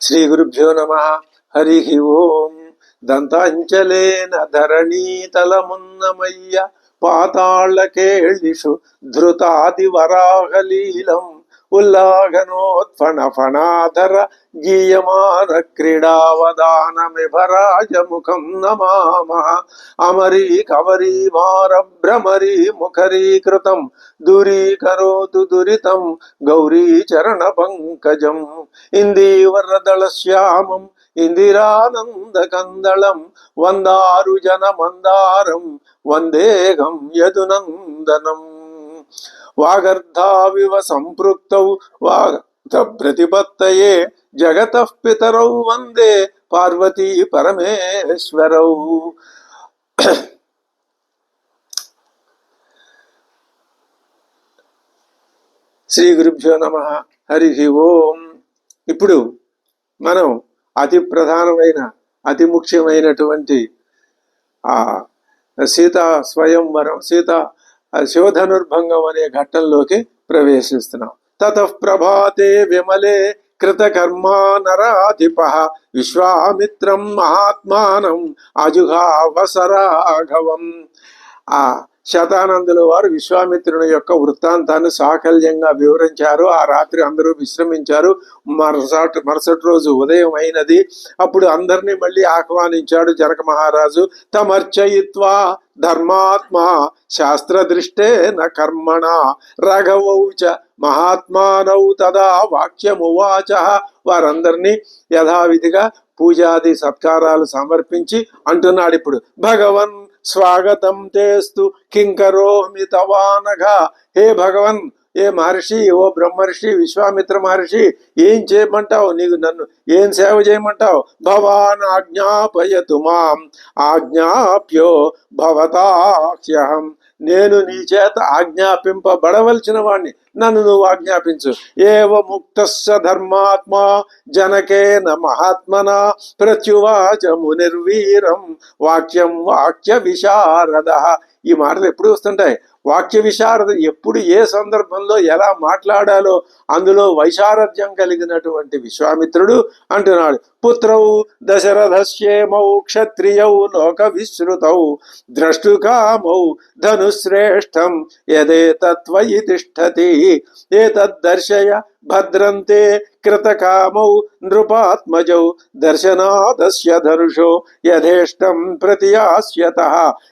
శ్రీ గురుభ్యో నమ. హరి ఓం. దంతాంచలేన ధరణీతలమున్నమయ్య పాతాళకేళిషు ధృతాది ఉల్లాఘనోత్ఫణఫణాధర ఉల్లాఘనోత్ఫణ ఫణాధర గీయమాన క్రీడావదానమిభరాజముఖం నమామ అమరీ కవరీ మార భ్రమరీ ముఖరీకృతం దూరీకరోతు దురితం గౌరీ చరణ పంకజం ఇందీవరదళ శ్యామం ఇందిరానందకందళం వందారు జన మందారం వందేగం యదునందనం. వాగర్ధావివ సంపృక్తౌ వాగ ప్రతిపత్తయే జగత పితరౌ వందే పార్వతీ పరమేశ్వరౌ. శ్రీ గురుభ్యో నమ. హరి ఓం. ఇప్పుడు మనం అతి ప్రధానమైన అతి ముఖ్యమైనటువంటి ఆ సీతా స్వయంవరం సీత శివధనుర్భంగం అనే ఘట్టంలోకి ప్రవేశిస్తున్నాం. తత ప్రభాతే విమలే కృతకర్మా నరాధిప విశ్వామిత్రం మహాత్మానం అజుఘావసరాఘవం ఆ శతానందుల వారు విశ్వామిత్రుని యొక్క వృత్తాంతాన్ని సాకల్యంగా వివరించారు. ఆ రాత్రి అందరూ విశ్రమించారు. మరుసటి మరుసటి రోజు ఉదయం అయినది. అప్పుడు అందరినీ మళ్ళీ ఆహ్వానించాడు జనక మహారాజు. తమర్చయిత్వా ధర్మాత్మా శాస్త్రదృష్టే న కర్మణ రఘవౌ చ మహాత్మానౌ తదా వాక్యమువాచ వారందరినీ యథావిధిగా పూజాది సత్కారాలు సమర్పించి అంటున్నాడు ఇప్పుడు। భగవన్ స్వాగతం చేస్తూ కింకరోమి తవానగా హే భగవన్ ఏ మహర్షి ఓ బ్రహ్మర్షి విశ్వామిత్ర మహర్షి ఏం చేయమంటావు? నీకు నన్ను ఏం సేవ చేయమంటావు? భవాన్ ఆజ్ఞాపయతు మాం. ఆజ్ఞాప్యో భవతాహ్యహం. నేను నీ చేత ఆజ్ఞాపింపబడవలసిన వాణ్ణి. నన్ను నువ్వు ఆజ్ఞాపించు. ఏవ ముక్త ధర్మాత్మ జనకేన మహాత్మన ప్రత్యువాచ మునిర్వీరం వాక్యం వాక్య విశారద. ఈ మాటలు ఎప్పుడు వస్తుంటాయి? వాక్య విశారద ఎప్పుడు ఏ సందర్భంలో ఎలా మాట్లాడాలో అందులో వైశారథ్యం కలిగినటువంటి విశ్వామిత్రుడు అంటున్నాడు. పుత్రౌ దశరథస్యేమౌ క్షత్రియౌ లోక విశ్రుతౌ ద్రష్టుకామౌ ధనుశ్రేష్టం యదే తత్వయి తిష్టతి. ఏ తద్దర్శయ భద్రంతే కృతకామౌ నృపాత్మజౌ దర్శనాదస్య ధనుషో యథేష్టం ప్రతియాస్యత.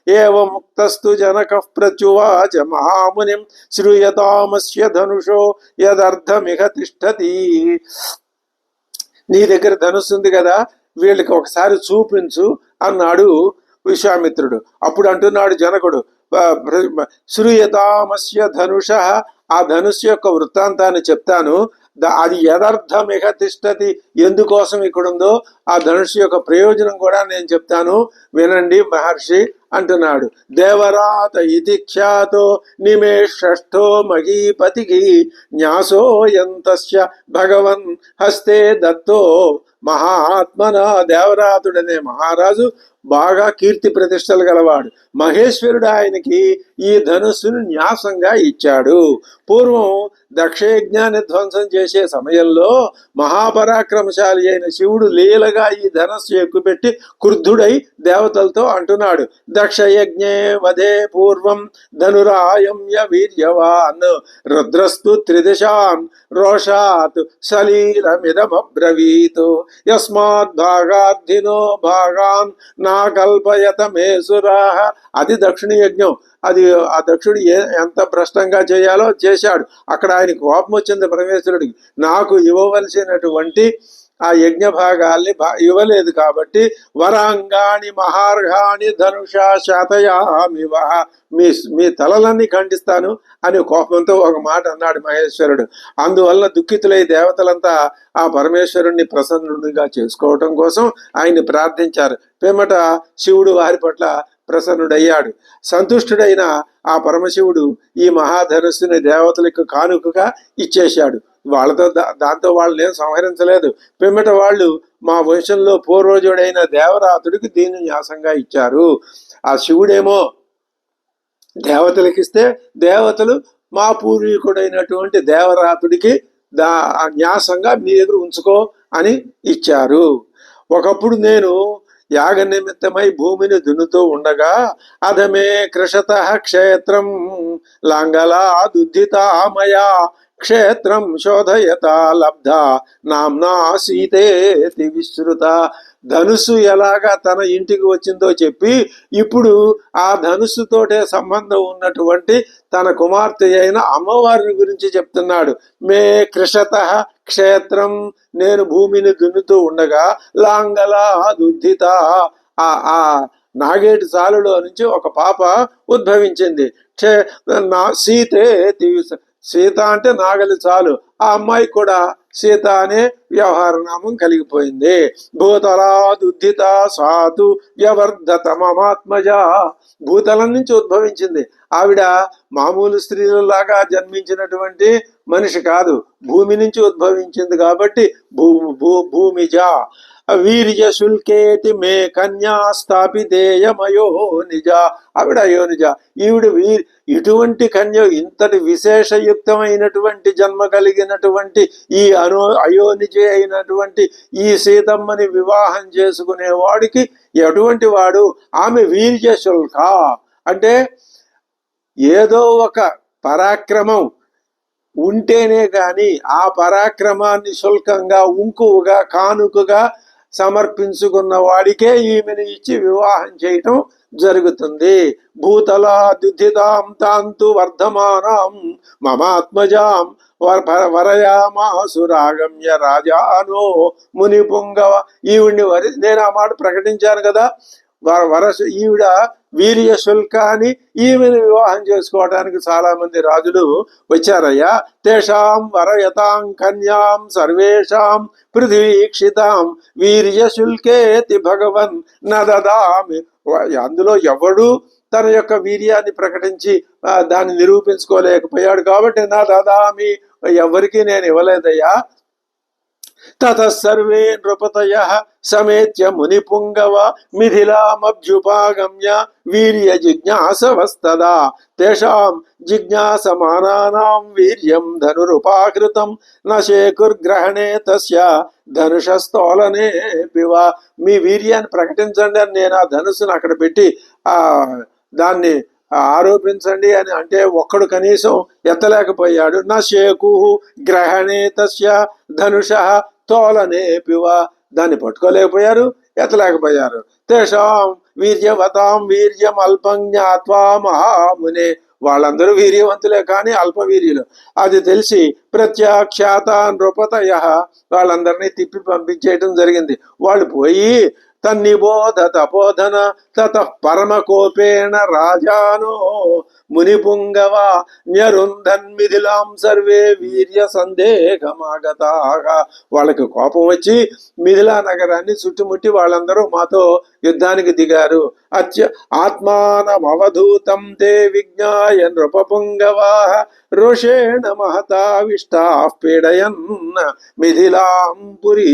ఏముక్తస్తు జనక ప్రత్యువాచ మహామునిం శ్రూయతామస్య ధనుషో యదర్థమిహ తిష్టతి. నీ దగ్గర ధనుసు ఉంది కదా వీళ్ళకి ఒకసారి చూపించు అన్నాడు విశ్వామిత్రుడు. అప్పుడు అంటున్నాడు జనకుడు శ్రూయతామస్య ధనుష ఆ ధనుస్సు యొక్క వృత్తాంతాన్ని చెప్తాను. అది యథార్థమిహ తిష్టతి. ఎందుకోసం ఇక్కడుందో ఆ ధనుషు యొక్క ప్రయోజనం కూడా నేను చెప్తాను. వినండి మహర్షి అంటున్నాడు. దేవరాత ఇది ఖ్యాతో నిమేషష్ఠో మహీపతికి న్యాసో ఎంతస్య భగవన్ హస్తే దత్తో మహాత్మన దేవరాతుడనే మహారాజు బాగా కీర్తి ప్రతిష్టలు గలవాడు. మహేశ్వరుడు ఆయనకి ఈ ధనుస్సును న్యాసంగా ఇచ్చాడు. పూర్వం దక్షయజ్ఞాన్ని ధ్వంసం చేసే సమయంలో మహాపరాక్రమశాలి అయిన శివుడు లీలగా ఈ ధనస్సు ఎక్కుపెట్టి క్రుద్ధుడై దేవతలతో అంటున్నాడు. దక్షయజ్ఞే వధే పూర్వం ధనురాయమ్య వీర్యవాన్. రుద్రస్తు త్రిదిశాన్. రోషాత్ సలీలమిదమబ్రవీత్. యస్మాత్ భాగార్థినో భాగాన్. నా కల్పయత మేసురాహ అది దక్షిణ యజ్ఞం. అది ఆ దక్షుడు ఏ ఎంత భ్రష్టంగా చేయాలో చేశాడు. అక్కడ ఆయన కోపం వచ్చింది పరమేశ్వరుడికి. నాకు ఇవ్వవలసినటువంటి ఆ యజ్ఞ భాగాల్ని భా ఇవ్వలేదు కాబట్టి వరాంగాణి మహార్ఘాణి ధనుషా శాతయామివ మీ మీ తలలన్నీ ఖండిస్తాను అని కోపంతో ఒక మాట అన్నాడు మహేశ్వరుడు. అందువల్ల దుఃఖితులై దేవతలంతా ఆ పరమేశ్వరుణ్ణి ప్రసన్నుడిగా చేసుకోవటం కోసం ఆయన్ని ప్రార్థించారు. పిమ్మట శివుడు వారి పట్ల ప్రసన్నుడయ్యాడు. సంతుష్టుడైన ఆ పరమశివుడు ఈ మహాధనుస్సుని దేవతలకు కానుకగా ఇచ్చేశాడు. వాళ్ళతో దా- దాంతో వాళ్ళని ఏం సంహరించలేదు. పిమ్మట వాళ్ళు మా వంశంలో పూర్వజుడైన దేవరాతుడికి దీన్ని న్యాసంగా ఇచ్చారు. ఆ శివుడేమో దేవతలకిస్తే దేవతలు మా పూర్వీకుడైనటువంటి దేవరాతుడికి దా ఆ న్యాసంగా మీ దగ్గర ఉంచుకో అని ఇచ్చారు. ఒకప్పుడు నేను యాగ నిమిత్తమై భూమిని దున్నుతూ ఉండగా అధమే కృషత క్షేత్రం లాంగలా దుద్ధితామయా క్షేత్రం శోధయత లబ్ధ. నామ్నా సీతేతి విశ్రుత. ధనుసు ఎలాగా తన ఇంటికి వచ్చిందో చెప్పి ఇప్పుడు ఆ ధనుసుతోటే సంబంధం ఉన్నటువంటి తన కుమార్తె అయిన అమ్మవారిని గురించి చెప్తున్నాడు. మే కృషత క్షేత్రం నేను భూమిని దున్నుతూ ఉండగా లాంగలా దుద్ధిత. ఆ ఆ నాగేటి సాలులో నుంచి ఒక పాప ఉద్భవించింది. క్షే నా సీతే సీత అంటే నాగలి చాలు. ఆ అమ్మాయి కూడా సీత అనే వ్యవహార నామం కలిగిపోయింది భూతలాదుద్ధిత సాధు వ్యవర్ధత మమాత్మజ. భూతలం నుంచి ఉద్భవించింది. ఆవిడ మామూలు స్త్రీలలాగా జన్మించినటువంటి మనిషి కాదు. భూమి నుంచి ఉద్భవించింది కాబట్టి భూ భూ భూమిజ. వీర్య శుల్కేతి మే కన్యా స్థాపితేయమయో నిజ. ఆవిడ అయో నిజ. ఈవిడ వీ ఇటువంటి కన్య ఇంతటి విశేషయుక్తమైనటువంటి జన్మ కలిగినటువంటి ఈ అను అయోనిజే అయినటువంటి ఈ సీతమ్మని వివాహం చేసుకునేవాడికి ఎటువంటి వాడు? ఆమె వీర్య శుల్క. అంటే ఏదో ఒక పరాక్రమం ఉంటేనే కానీ ఆ పరాక్రమాన్ని శుల్కంగా ఉంకువుగా కానుకగా సమర్పించుకున్న వాడికే ఈమెను ఇచ్చి వివాహం చేయటం జరుగుతుంది. భూతల దుద్ధితాం తాంతు వర్ధమానాం మమాత్మజాం వర- వరయామాసురాగమ్య రాజానో ముని పుంగవ ఈవిడిని వరి నేను ఆ మాట ప్రకటించాను కదా. వరస ఈవిడ వీర్య శుల్కాన్ని ఈమెను వివాహం చేసుకోవడానికి చాలా మంది రాజులు వచ్చారయ్యా. తేషాం వరయతాం కన్యాం సర్వేషాం పృథివీక్షితాం వీర్య శుల్కేతి భగవన్ నదదామి. అందులో ఎవడు తన యొక్క వీర్యాన్ని ప్రకటించి దాన్ని నిరూపించుకోలేకపోయాడు కాబట్టి నా దాదామి ఎవరికి నేను ఇవ్వలేదయ్యా. తతసర్వే నృపతయ సమేత్య మునిపుంగవ మిథిలామభ్యుపాగమ్య వీర్య జిజ్ఞాసవస్తదా. తేషాం జిజ్ఞాసమానానాం వీర్యం ధనురుపాకృతం న తస్య ధనుషస్తోలనే పివ మీ వీర్యాన్ని ప్రకటించండి అని నేను ఆ ధనుసును అక్కడ పెట్టి ఆ దాన్ని ఆరోపించండి అని అంటే ఒక్కడు కనీసం ఎత్తలేకపోయాడు. నా శేకు గ్రహణే తస్య ధనుష తోలనే పివ దాన్ని పట్టుకోలేకపోయారు ఎత్తలేకపోయారు. తేషాం వీర్యవతాం వీర్యం అల్పం జ్ఞాత్వా మహామునే. వాళ్ళందరూ వీర్యవంతులే కానీ అల్ప వీర్యులు అది తెలిసి ప్రత్యాఖ్యాత నృపతయ వాళ్ళందరినీ తిప్పి పంపించేయటం జరిగింది. వాళ్ళు పోయి తన్నిబోధ తపోధన తత పరమకోపేణ రాజానో. మునిపుంగవ న్యరుంధన్మిథిలాం సర్వే వీర్య సందేహమాగతాగా వాళ్ళకి కోపం వచ్చి మిథిలా నగరాన్ని చుట్టుముట్టి వాళ్ళందరూ మాతో యుద్ధానికి దిగారు. అత్య ఆత్మానమవధూతం తే విజ్ఞాయ నృపపుంగవా రోషేణ మహతావిష్టా పీడయన్ మిథిలాంపురీ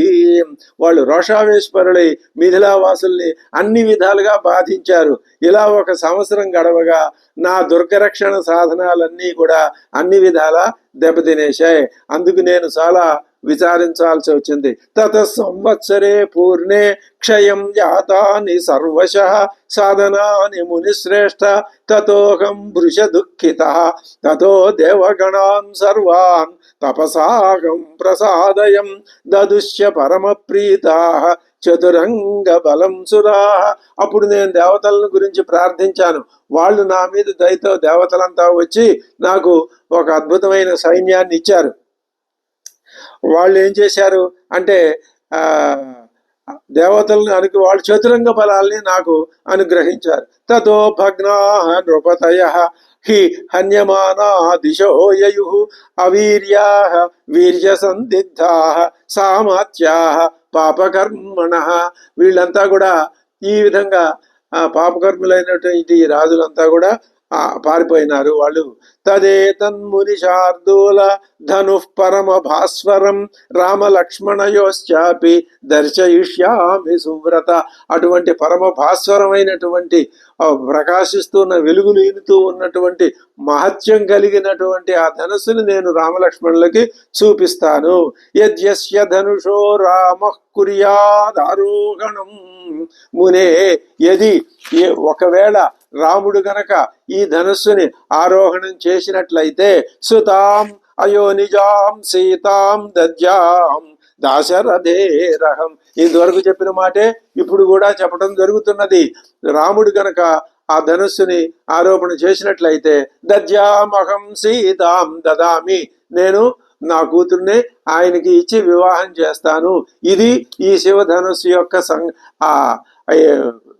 వాళ్ళు రోషావేశ్వరులై మిథిలా వాసుల్ని అన్ని విధాలుగా బాధించారు. ఇలా ఒక సంవత్సరం గడవగా నా దుర్గరక్షణ సాధనాలన్నీ కూడా అన్ని విధాలా దెబ్బతినేశాయి. అందుకు నేను చాలా విచారించాల్సి వచ్చింది. తత సంవత్సరే పూర్ణే క్షయం జాతాని సర్వశ సాధనాని మునిశ్రేష్ఠ తతోహం భృష దుఃఖిత తతో దేవగణాన్ సర్వాన్ తపసాగం ప్రసాదయం దదుష్య పరమ ప్రీతా చతురంగ బలం సురా అప్పుడు నేను దేవతలను గురించి ప్రార్థించాను. వాళ్ళు నా మీద దయతో దేవతలంతా వచ్చి నాకు ఒక అద్భుతమైన సైన్యాన్ని ఇచ్చారు. వాళ్ళు ఏం చేశారు అంటే దేవతలను అనుకు వాళ్ళు చతురంగ బలాల్ని నాకు అనుగ్రహించారు. తదో భగ్నా నృపతయ హి హన్యమానా దిశోయయు అవీర్యా వీర్య సందిగ్ధా సామాత్యా పాపకర్మణ వీళ్ళంతా కూడా ఈ విధంగా పాపకర్ములైనటువంటి రాజులంతా కూడా పారిపోయినారు వాళ్ళు. తదే తన్ముని శార్దూల ధను పరమ భాస్వరం రామ లక్ష్మణయోశ్చాపి దర్శయిష్యామి సువ్రత. అటువంటి పరమ భాస్వరమైనటువంటి ప్రకాశిస్తున్న వెలుగులు ఈనుతూ ఉన్నటువంటి మహత్యం కలిగినటువంటి ఆ ధనుసుని నేను రామలక్ష్మణులకి చూపిస్తాను. యద్యస్య ధనుషో రామ కుర్యాదారోహణం. మునే యది ఏ- ఒకవేళ రాముడు గనక ఈ ధనుస్సుని ఆరోహణం చేసినట్లయితే సుతాం అయోనిజాం సీతాం దద్యాం దాశరథేరహం ఇంతవరకు చెప్పిన మాటే ఇప్పుడు కూడా చెప్పడం జరుగుతున్నది. రాముడు గనక ఆ ధనుస్సుని ఆరోపణ చేసినట్లయితే దద్యామహం సీతాం దదామి. నేను నా కూతుర్ని ఆయనకి ఇచ్చి వివాహం చేస్తాను. ఇది ఈ శివధనుస్సు యొక్క సం ఆ ఆ,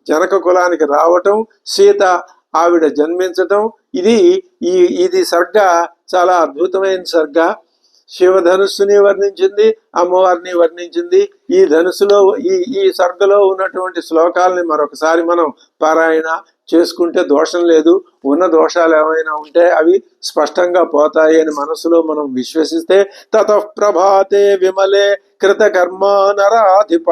జనక కులానికి రావటం సీత ఆవిడ జన్మించటం ఇది ఈ ఇది సర్గ చాలా అద్భుతమైన సర్గ. శివధనుస్సుని వర్ణించింది అమ్మవారిని వర్ణించింది. ఈ ధనుసులో ఈ ఈ సర్గలో ఉన్నటువంటి శ్లోకాలని మరొకసారి మనం పారాయణ చేసుకుంటే దోషం లేదు. ఉన్న దోషాలు ఏమైనా ఉంటే అవి స్పష్టంగా పోతాయి అని మనసులో మనం విశ్వసిస్తే తత ప్రభాతే విమలే కృతకర్మానరాధిప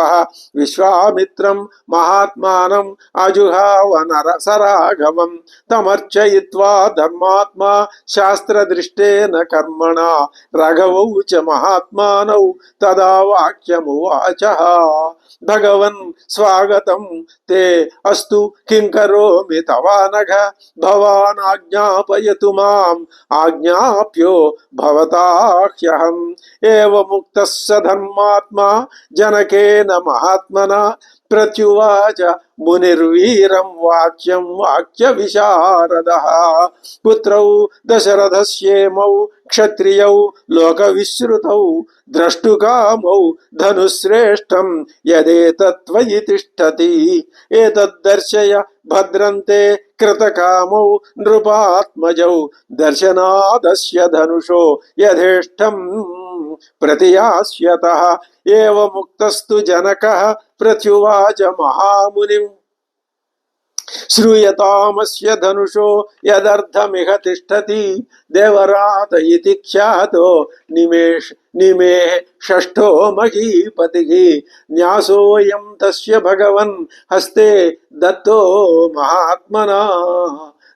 విశ్వామిత్రం మహాత్మానం అజుహావ నర సరాఘవం తమర్చయిత్వా ధర్మాత్మా శాస్త్రదృష్టేన కర్మణ రఘవౌ చ మహాత్మానౌ తదా వాక్యమువాచ భగవన్ స్వాగతం తే అస్తు కింకరోమి తవానఘ భవాన్ ఆజ్ఞాపయతు మాం ఆజ్ఞాప్యో భవతాహ్యహం ఏవముక్త స ధర్మాత్మా జనకేన మహాత్మన ప్రత్యువాచ మునిర్వీరం వాక్యం వాక్య విశారద పుత్రౌ దశరథస్యేమౌ క్షత్రియౌ లోక విశ్రుతౌ ద్రష్టుకామౌ ధనుశ్రేష్టం యదేతత్వయి తిష్టతి ఏతద్దర్శయ భద్రంతే కృతకామౌ నృపాత్మజౌ దర్శనాదస్య ధనుషో యథేష్టం ప్రతియాస్యత ఏవముక్తస్తు జనకః ప్రత్యువాచ మహామునిం శ్రూయతామస్య ధనుషో యదర్థమిహ తిష్టతి దేవరాత ఇతి ఖ్యాతో నిమేష్ నిమే షష్ఠో మహీపతి న్యాసోయం తస్య భగవన్ హస్తే దత్తో మహాత్మనా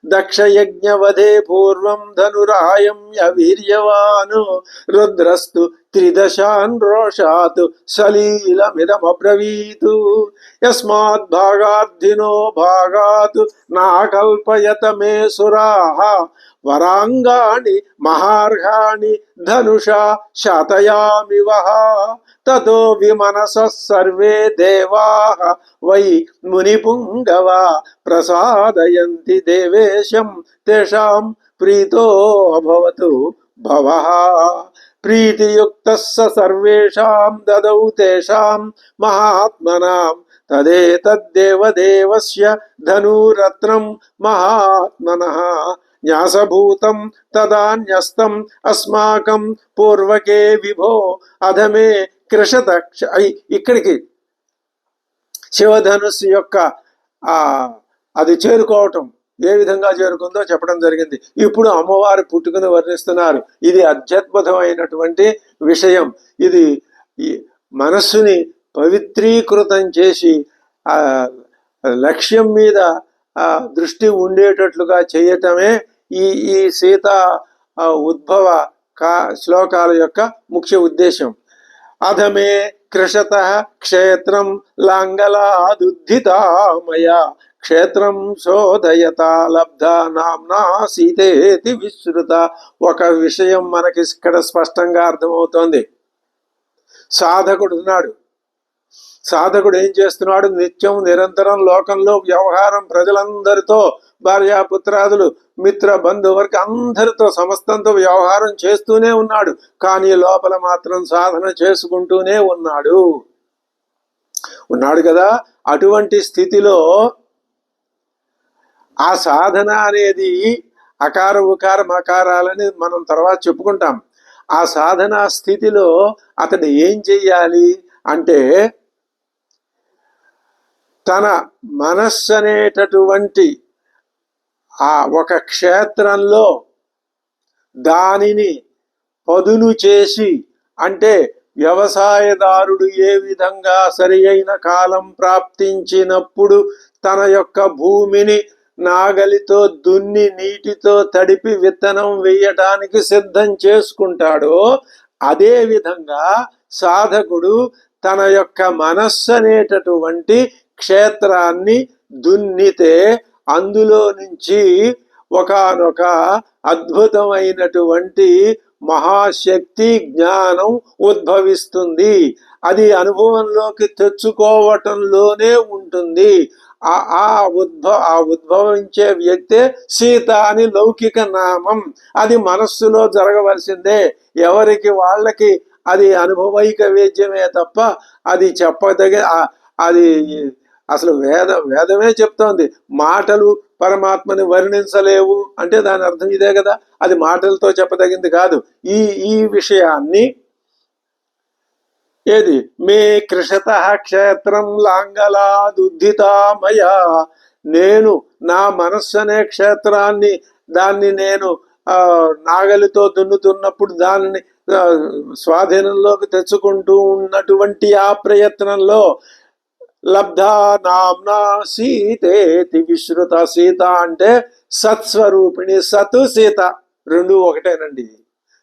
దక్షయజ్ఞవధే పూర్వం ధనురాయం యవీర్యవాను రుద్రస్తు త్రిదశాన్ రోషాత్ సలీలమిదమబ్రవీతు యస్మాత్ భాగార్థినో భాగాత్ నాకల్పయత మే సురాహ వరాంగాణి మహార్ఘాణి ధనుషా శతయామివహ తతో విమనస సర్వే దేవాః వై మునిపుంగవ ప్రసాదయంతి దేవేశం తేషాం ప్రీతో అభవతు భవః ప్రీతియుక్త సర్వేషాం దదౌ తేషాం మహాత్మనాం తదేతద్దేవదేవస్య ధనురత్నం మహాత్మనః న్యాసభూతం తదాన్యస్తం అస్మాకం పూర్వకే విభో అధమే కృషత ఇక్కడికి శివధనుస్సు యొక్క ఆ అది చేరుకోవటం ఏ విధంగా చేరుకుందో చెప్పడం జరిగింది. ఇప్పుడు అమ్మవారి పుట్టుకను వర్ణిస్తున్నారు. ఇది అత్యద్భుతమైనటువంటి విషయం. ఇది ఈ మనస్సుని పవిత్రీకృతం చేసి లక్ష్యం మీద దృష్టి ఉండేటట్లుగా చేయటమే ఈ ఈ సీత ఉద్భవ కా శ్లోకాల యొక్క ముఖ్య ఉద్దేశం. అధమే కృషత క్షేత్రం లాంగలాదుద్ధితామయ. క్షేత్రం శోధయత లబ్ధ నామ్నా సీతేతి విశ్రుత ఒక విషయం మనకి ఇక్కడ స్పష్టంగా అర్థమవుతోంది. సాధకుడు ఉన్నాడు. సాధకుడు ఏం చేస్తున్నాడు? నిత్యం నిరంతరం లోకంలో వ్యవహారం ప్రజలందరితో భార్యాపుత్రాదులు మిత్ర బంధువర్గ అందరితో సమస్తంతో వ్యవహారం చేస్తూనే ఉన్నాడు. కానీ లోపల మాత్రం సాధన చేసుకుంటూనే ఉన్నాడు. ఉన్నాడు కదా? అటువంటి స్థితిలో ఆ సాధన అనేది అకార ఉకార మకారాలని మనం తర్వాత చెప్పుకుంటాం. ఆ సాధన స్థితిలో అతడు ఏం చెయ్యాలి అంటే తన మనస్సు అనేటటువంటి ఆ ఒక క్షేత్రంలో దానిని పదును చేసి అంటే వ్యవసాయదారుడు ఏ విధంగా సరి అయిన కాలం ప్రాప్తించినప్పుడు తన యొక్క భూమిని నాగలితో దున్ని నీటితో తడిపి విత్తనం వేయటానికి సిద్ధం చేసుకుంటాడో అదే విధంగా సాధకుడు తన యొక్క మనస్సు అనేటటువంటి క్షేత్రాన్ని దున్నితే అందులో నుంచి ఒకనొక అద్భుతమైనటువంటి మహాశక్తి జ్ఞానం ఉద్భవిస్తుంది. అది అనుభవంలోకి తెచ్చుకోవటంలోనే ఉంటుంది. ఆ ఉద్భవ ఆ ఉద్భవించే వ్యక్తే సీత అని లౌకిక నామం. అది మనస్సులో జరగవలసిందే. ఎవరికి వాళ్ళకి అది అనుభవైక వేద్యమే తప్ప అది చెప్పదగ అది అసలు వేద వేదమే చెప్తోంది. మాటలు పరమాత్మని వర్ణించలేవు అంటే దాని అర్థం ఇదే కదా. అది మాటలతో చెప్పదగింది కాదు. ఈ ఈ విషయాన్ని ఏది? మే కృషత క్షేత్రం లాంగలాదుద్ధితామయ. నేను నా మనస్సు అనే క్షేత్రాన్ని దాన్ని నేను నాగలితో దున్నుతున్నప్పుడు దానిని స్వాధీనంలోకి తెచ్చుకుంటూ ఉన్నటువంటి ఆ ప్రయత్నంలో లబ్ధా నామ్నా సీతేతి విశ్రుత సీత అంటే సత్స్వరూపిణి సతు సీత. రెండు ఒకటేనండి.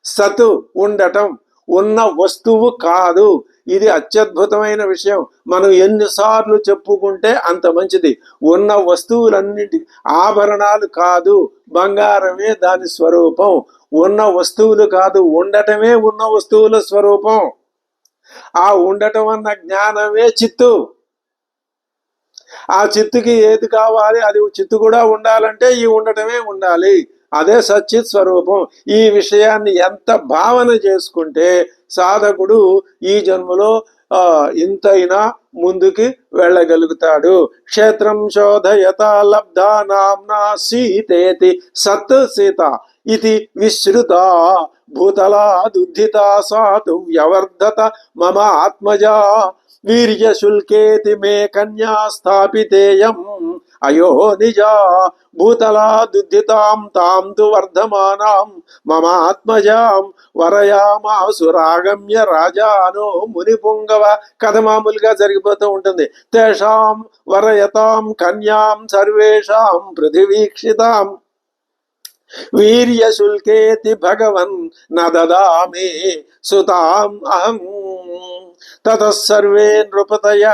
సతు ఉండటం ఉన్న వస్తువు కాదు. ఇది అత్యద్భుతమైన విషయం. మనం ఎన్నిసార్లు చెప్పుకుంటే అంత మంచిది. ఉన్న వస్తువులన్నింటి ఆభరణాలు కాదు. బంగారమే దాని స్వరూపం. ఉన్న వస్తువులు కాదు. ఉండటమే ఉన్న వస్తువుల స్వరూపం. ఆ ఉండటం అన్న జ్ఞానమే చిత్తు. ఆ చిత్తుకి ఏది కావాలి అది చిత్తు కూడా ఉండాలంటే ఈ ఉండటమే ఉండాలి. అదే సచ్చిత్ స్వరూపం. ఈ విషయాన్ని ఎంత భావన చేసుకుంటే సాధకుడు ఈ జన్మలో ఆ, ఇంతైనా ముందుకి వెళ్ళగలుగుతాడు. క్షేత్రం శోధయత లబ్ధా నామ్నా సీతేతి సత్ సీత ఇది విశ్రుత భూతలాదుద్ధిత సాతు వ్యవర్ధత మమ ఆత్మజా వీర్యశుల్కేతి మే కన్యా స్థాపితేయం అయో నిజా భూతలాదుద్ధితాం తాం తు వర్ధమానాం మమాత్మజాం వరయామాసురాగమ్య రాజాను ముని పుంగవ మునిపుంగవ కథ మామూలుగా జరిగిపోతూ ఉంటుంది. తేషాం వరయతాం కన్యాం సర్వేషాం పృథివీక్షితాం। వీర్యశుల్కేతి భగవన్ నదామి సుతాం అహం। తతః సర్వే నృపతయ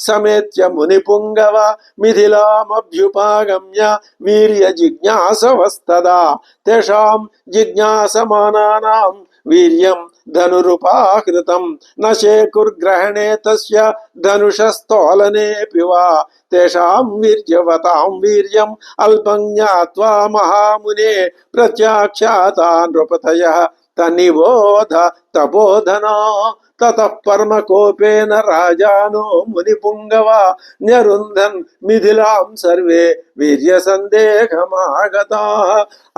సమేత్య మునిపుంగవ మిథిలామభ్యుపాగమ్య వీర్య జిజ్ఞాసవస్తదా తేషాం జిజ్ఞాసమానానాం వీర్యం ధనురుపాకృతం న శేకుర్గ్రహణే తస్య ధనుషస్తోలనేపి వా తేషాం వీర్యవతాం వీర్యం అల్పం జ్ఞాత్వా మహామునే ప్రత్యాఖ్యాతా నృపతయ తనిబోధ తపోధనా తతః పరమకోపేన రాజానో మునిపుంగవ న్యరుంధన్ మిథిలాం సర్వే వీర్య సందేహమాగత.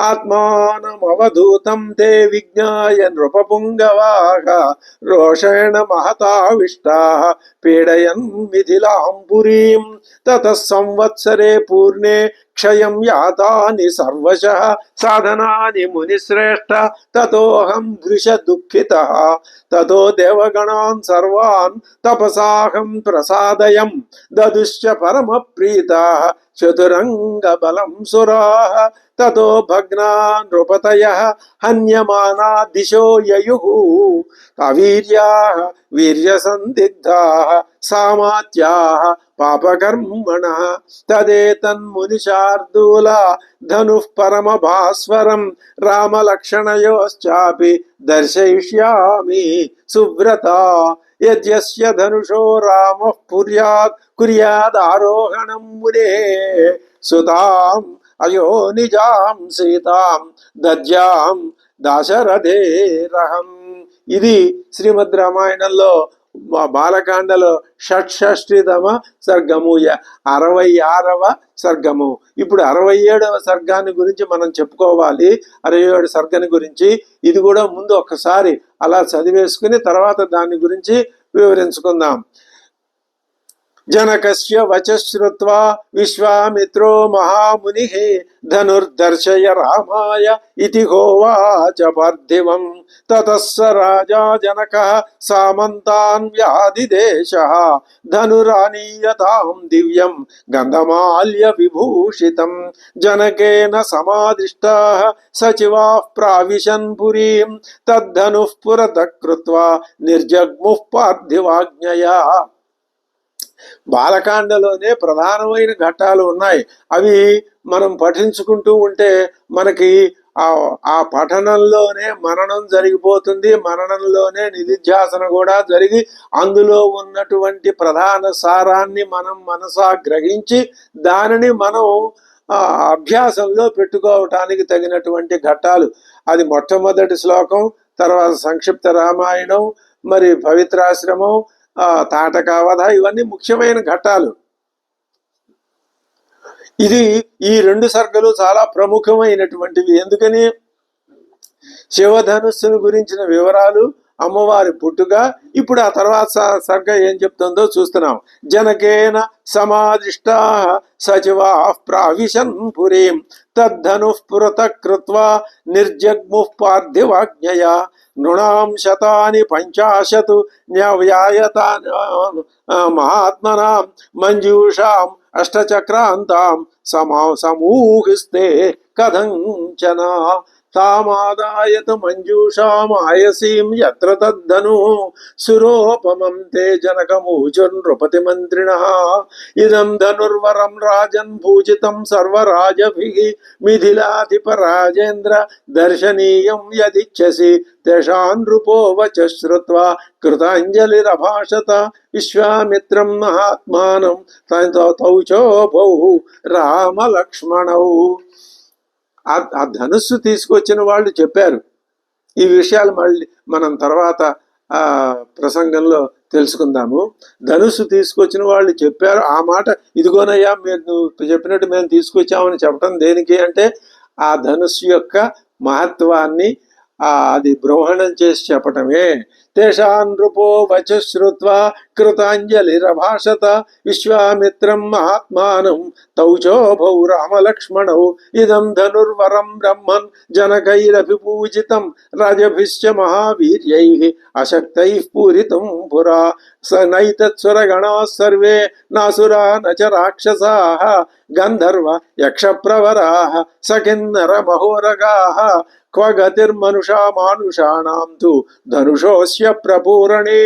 ఆత్మానమవధూతం తే విజ్ఞాయ నృపపుంగవాః రోషేణ మహతావిష్టాः. పీడయన్ మిథిలాం పురీం తత సంవత్సరే పూర్ణే క్షయం యాతాని సర్వశ. సాధనాని మునిశ్రేష్ట తతోహం దృశ దుఃఖితः. తతో గణాన్ సర్వాన్ తపసాహం ప్రసాదయం దదుశ్చ పరమ ప్రీతాः చతురంగ బలం సురాः తతో భగ్నా నృపతయ హన్యమానా దిశో యయు అవీర్యా వీర్య సందిగ్ధా సామాత్యా పాపకర్మణ తదేతన్మునిశార్దూల ధను పరమ భాస్వరం రామలక్షణయోశ్చాపి దర్శయిష్యామి సువ్రత యద్యస్య ధనుషో రామః కుర్యాద్ ఆరోహణం మునే సుతాం అయో నిజాం సీతాం దద్యాం దాశరథేరహం ఇది శ్రీమద్ రామాయణంలో బాలకాండలో షట్షష్టితమ సర్గము య- అరవై ఆరవ సర్గము. ఇప్పుడు అరవై ఏడవ సర్గాన్ని గురించి మనం చెప్పుకోవాలి. అరవై ఏడు సర్గని గురించి. ఇది కూడా ముందు ఒక్కసారి అలా చదివేసుకుని తర్వాత దాని గురించి వివరించుకుందాం. जनकस्य वचः श्रुत्वा विश्वामित्रो मुनिः धनुर्दर्शय रामाय इति होवाच ततः स राजा जनकः सामन्तान् व्याधिदेशः। धनुरानीयताम् दिव्यम् गन्धमाल्यविभूषितम् जनकेन समादिष्टाः सचिवाः प्राविशन् पुरीम्। तद्धनुः पुरतः कृत्वा निर्जग्मुः पार्थिवाज्ञया। బాలకాండలోనే ప్రధానమైన ఘట్టాలు ఉన్నాయి. అవి మనం పఠించుకుంటూ ఉంటే మనకి ఆ ఆ పఠనంలోనే మరణం జరిగిపోతుంది. మరణంలోనే నిధిధ్యాసన కూడా జరిగి అందులో ఉన్నటువంటి ప్రధాన సారాన్ని మనం మనసా గ్రహించి దానిని మనం అభ్యాసంలో పెట్టుకోవటానికి తగినటువంటి ఘట్టాలు. అది మొట్టమొదటి శ్లోకం తర్వాత సంక్షిప్త రామాయణం మరి పవిత్రాశ్రమం తాటక వధ ఇవన్నీ ముఖ్యమైన ఘట్టాలు. ఇది ఈ రెండు సర్గలు చాలా ప్రముఖమైనటువంటివి. ఎందుకని? శివధనుస్సును గురించిన వివరాలు అమ్మవారి పుట్టుక. ఇప్పుడు ఆ తర్వాత స- సర్గ ఏం చెప్తుందో చూస్తున్నాం. జనకేన సమాదిష్టా సచివా ప్రావిశన్ పురీం. తద్ధను పురత కృత్వా నిర్జగ్ము పార్థివాజ్ఞయా. नृणाम शतानि पंचाशत न्यव्यायता महात्मनाम मंजूषाम अष्टचक्रांताम समूहिस्ते कथंचना తామాదాయత మంజూషామాయసీం యత్ర తద్ధను సురోపమం తే జనకమూచున్ నృపతి మంత్రిణ. ఇదం ధనుర్వరం రాజన్ భూజితం సర్వరాజభి మిథిలాధిప రాజేంద్ర దర్శనీయం యదిచ్చసి. తేషాన్ నృపో వచ శ్రుత్వా కృతాంజలిరభాషత విశ్వామిత్రం మహాత్మానం. తౌచోభౌ రామలక్ష్మణౌ. ఆ ధనుస్సు తీసుకొచ్చిన వాళ్ళు చెప్పారు. ఈ విషయాలు మళ్ళీ మనం తర్వాత ప్రసంగంలో తెలుసుకుందాము. ధనుస్సు తీసుకొచ్చిన వాళ్ళు చెప్పారు ఆ మాట ఇదిగోనయ్యా మీరు నువ్వు చెప్పినట్టు మేము తీసుకొచ్చామని చెప్పడం దేనికి అంటే ఆ ధనుస్సు యొక్క మహత్వాన్ని అది బ్రహ్మణం చేసి చెప్పటమే. తేషాన్ నృపో వచ శ్రుత్వా కృతాంజలిరభాషత విశ్వామిత్రం మహాత్మానం తౌచోభౌ రామలక్ష్మణౌ ఇదం ధనుర్వరం బ్రహ్మన్ జనకైరభి పూజితం రజభిశ్చ మహావీర్యై అశక్తై పూరితం పురా స నైతత్సురగణా సర్వే నాసురా నచ రాక్షసా గంధర్వ యక్షప్రవరా సకిన్నర మహోరగా క్వ గతిర్మనుషా మానుషాణం తు ధనుషోస్య ప్రపూరణే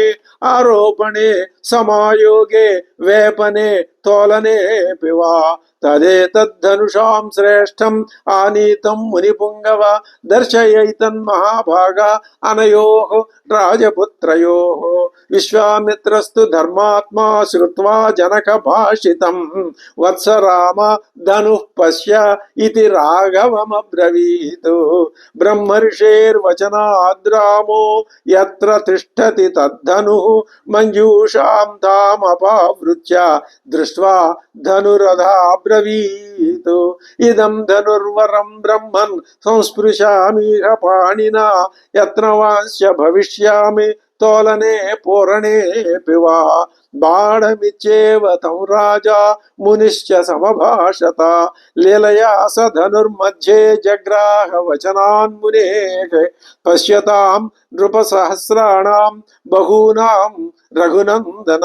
ఆరోపణే సమాయోగే వేపనే తోలనే పివా తదేతద్ధనుషాం శ్రేష్టం ఆనీతం మునిపుంగవ దర్శయైతన్మహాభాగ అనయో రాజపుత్రయో విశ్వామిత్రస్తు ధర్మాత్మా శ్రుత్వా జనక భాషితం వత్స రామ ధను పశ్య ఇది రాఘవమబ్రవీత్ బ్రహ్మర్షేర్వచనాద్రామో యత్ర తిష్టతి తద్ధను మంజూషాం తామపావృత్య దృష్ట్వా ధనురథాబ్రవీత్ ఇదం ధనుర్వరం బ్రహ్మన్ సంస్పృశామిహ పాణినా యత్న వాంస్య భవిష్యామి తోలనే పూరణే పివా బాణమిచ్చేవ తం రాజా మునిశ్చ సమభాషత లీలయా స ధనుర్మధ్యే జగ్రాహ వచనాన్ మునే పశ్యతాం నృపసహస్రాణం బహూనాం రఘునందన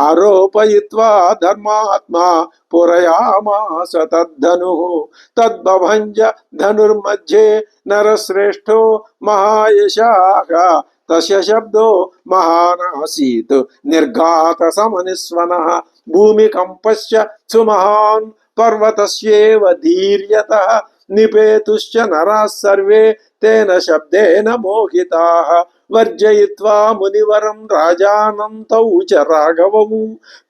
ఆరోపయిత్వా ధర్మాత్మా పురయామాస తద్ధను తద్భంజ ధనుర్మధ్యే నరశ్రేష్ఠో మహాయశాఖ तस्य शब्दो निर्घात निर्घातसमनिस्वनः भूमिकम्पश्च सुमहान् पर्वतस्येव धीर्यतः निपेतुश्च नराः सर्वे तेन शब्देन मोहिताः। वर्जयित्वा मुनिवरं राजघव च राघवौ।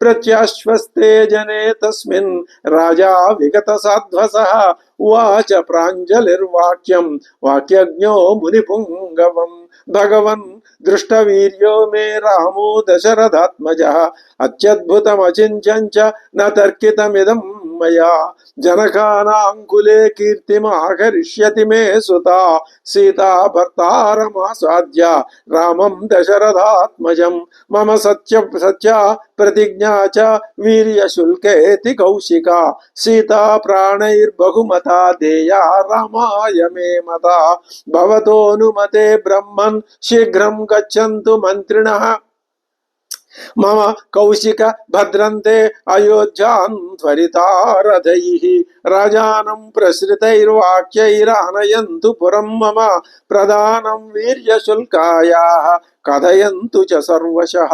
प्रत्याश्वस्ते जने तस्मिन् राजा विगतसाध्वसः। उवाच प्राञ्जलिर्वाक्यं, वाक्यज्ञो मुनिपुङ्गवम् भगवन् दृष्टवीर्यो मे रामो दशरथात्मजः। अत्यद्भुतमचिञ्चञ्च न तर्कितमिदम्। న తర్కితమిదం మయా జనకానాంకులే కీర్తిమాకరిష్యతి మే సుత సీతా భర్తారమాసాద్య రామం దశరథాత్మజం మమ సత్య సత్య ప్రతిజ్ఞా చ వీర్యశుల్కేతి కౌశిక సీతా ప్రాణైర్బహుమతా దేయా రామాయ మే మత భవతోనుమతే బ్రహ్మన్ శీఘ్రం గచ్చంతు మంత్రిణః మమ కౌశిక భద్రంతే అయోధ్యాన్ త్వరితారథై రాజానం ప్రసృతైర్వాక్యైరానయంతు పురం మమ ప్రధానం వీర్యశుల్కాయా కథయంతు చ సర్వశః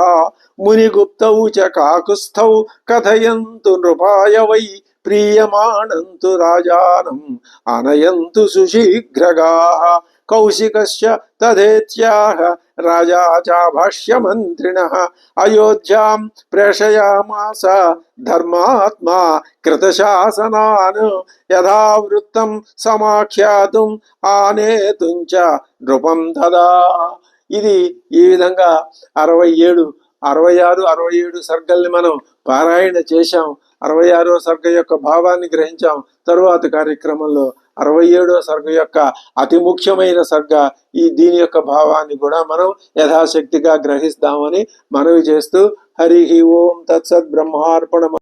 మునిగుప్తౌ చ కాకుస్థౌ కథయంతు నృపాయ వై ప్రీయమాణంతు రాజానం అనయంతు సుశీఘ్రగా కౌశికస్య తదేత్యాహ రాజా చాభాష్యమంత్రిణः అయోధ్యాం ప్రేషయామాస ధర్మాత్మా కృతశాసనాన్ యథావృత్తం సమాఖ్యాతుం ఆనేతుంచ నృపం తదా ఇది ఈ విధంగా అరవై ఏడు అరవై ఆరు అరవై ఏడు సర్గల్ని మనం పారాయణ చేశాం. అరవై ఆరో సర్గ యొక్క భావాన్ని గ్రహించాం. తరువాత కార్యక్రమంలో అరవై ఏడవ సర్గ యొక్క అతి ముఖ్యమైన సర్గ ఈ దీని యొక్క భావాన్ని కూడా మనం యథాశక్తిగా గ్రహిస్తామని మనవి చేస్తూ హరి ఓం తత్సత్ బ్రహ్మార్పణ